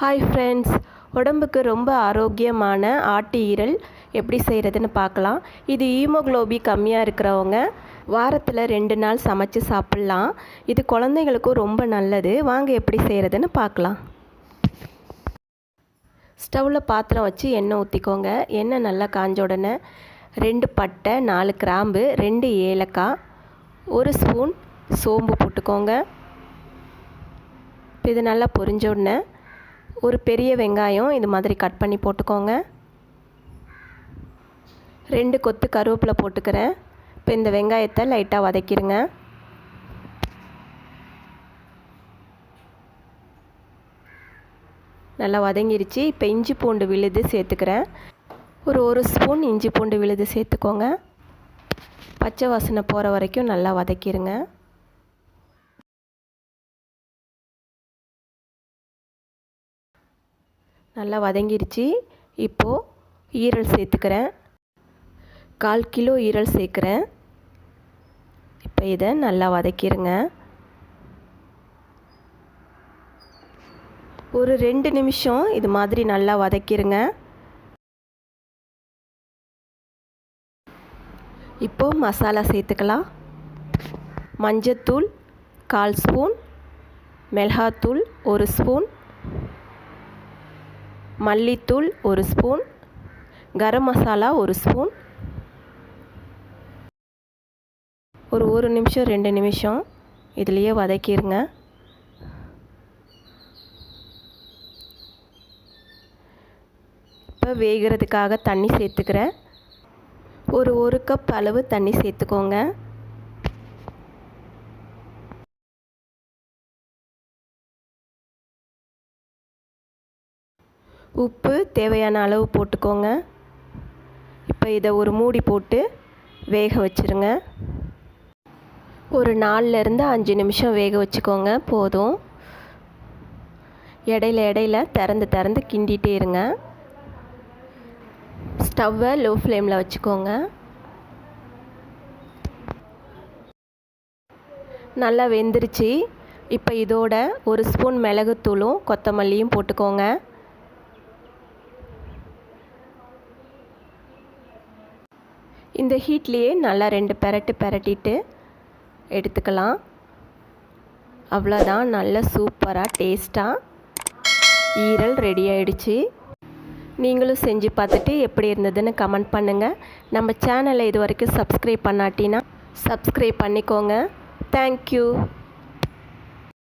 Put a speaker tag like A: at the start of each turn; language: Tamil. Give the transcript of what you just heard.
A: ஹாய் ஃப்ரெண்ட்ஸ் உடம்புக்கு ரொம்ப ஆரோக்கியமான ஆட்டு ஈரல் எப்படி செய்கிறதுன்னு பார்க்கலாம். இது ஈமோக்ளோபி கம்மியாக இருக்கிறவங்க வாரத்தில் ரெண்டு நாள் சமைச்சு சாப்பிட்லாம். இது குழந்தைங்களுக்கும் ரொம்ப நல்லது. வாங்க எப்படி செய்கிறதுன்னு பார்க்கலாம். ஸ்டவ்வில் பாத்திரம் வச்சு எண்ணெய் ஊற்றிக்கோங்க எண்ணெய் நல்லா காஞ்ச உடனே ரெண்டு பட்டை நாலு கிராம்பு ரெண்டு ஏலக்காய் ஒரு ஸ்பூன் சோம்பு போட்டுக்கோங்க. இப்போ இது நல்லா பொரிஞ்ச உடனே ஒரு பெரிய வெங்காயம் இது மாதிரி கட் பண்ணி போட்டுக்கோங்க. ரெண்டு கொத்து கருவேப்பிலை போட்டுக்கிறேன். இப்போ இந்த வெங்காயத்தை லைட்டாக வதக்கிடுங்க நல்லா வதங்கிருச்சு. இப்போ இஞ்சி பூண்டு விழுது சேர்த்துக்கிறேன். ஒரு ஒரு ஸ்பூன் இஞ்சி பூண்டு விழுது சேர்த்துக்கோங்க. பச்சை வாசனை போகிற வரைக்கும் நல்லா வதக்கிடுங்க நல்லா வதங்கிருச்சு. இப்போது ஈரல் சேர்த்துக்கிறேன். கால் கிலோ ஈரல் சேர்க்குறேன். இப்போ இதை நல்லா வதக்கிடுங்க ஒரு ரெண்டு நிமிஷம் இது மாதிரி நல்லா வதக்கிடுங்க இப்போது மசாலா சேர்த்துக்கலாம். மஞ்சத்தூள் கால் ஸ்பூன் மிளகாத்தூள் ஒரு ஸ்பூன். மல்லித்தூள் ஒரு ஸ்பூன். கரம் மசாலா ஒரு ஸ்பூன். ஒரு ஒரு நிமிஷம் ரெண்டு நிமிஷம் இதுலேயே வதக்கிடுங்க இப்போ வேகிறதுக்காக தண்ணி சேர்த்துக்கிறேன். ஒரு ஒரு கப் அளவு தண்ணி சேர்த்துக்கோங்க. உப்பு தேவையான அளவு போட்டுக்கோங்க. இப்போ இதை ஒரு மூடி போட்டு வேக வச்சுருங்க. ஒரு நாலுலேருந்து அஞ்சு நிமிஷம் வேக வச்சுக்கோங்க போதும். இடையில இடையில திறந்து திறந்து கிண்டிகிட்டே இருங்க. ஸ்டவ்வை லோ ஃப்ளேமில் வச்சுக்கோங்க. நல்லா வெந்துருச்சு. இப்போ இதோட ஒரு ஸ்பூன் மிளகுத்தூளும் கொத்தமல்லியும் போட்டுக்கோங்க. இந்த ஹீட்லேயே நல்லா ரெண்டு பெரட்டு பெரட்டிட்டு எடுத்துக்கலாம். அவ்வளோதான் நல்ல சூப்பராக டேஸ்ட்டாக ஈரல் ரெடி ஆயிடுச்சு. நீங்களும் செஞ்சு பார்த்துட்டு எப்படி இருந்ததுன்னு கமெண்ட் பண்ணுங்கள் நம்ம சேனலை இது வரைக்கும் சப்ஸ்கிரைப் பண்ணாட்டினா சப்ஸ்கிரைப் பண்ணிக்கோங்க. Thank you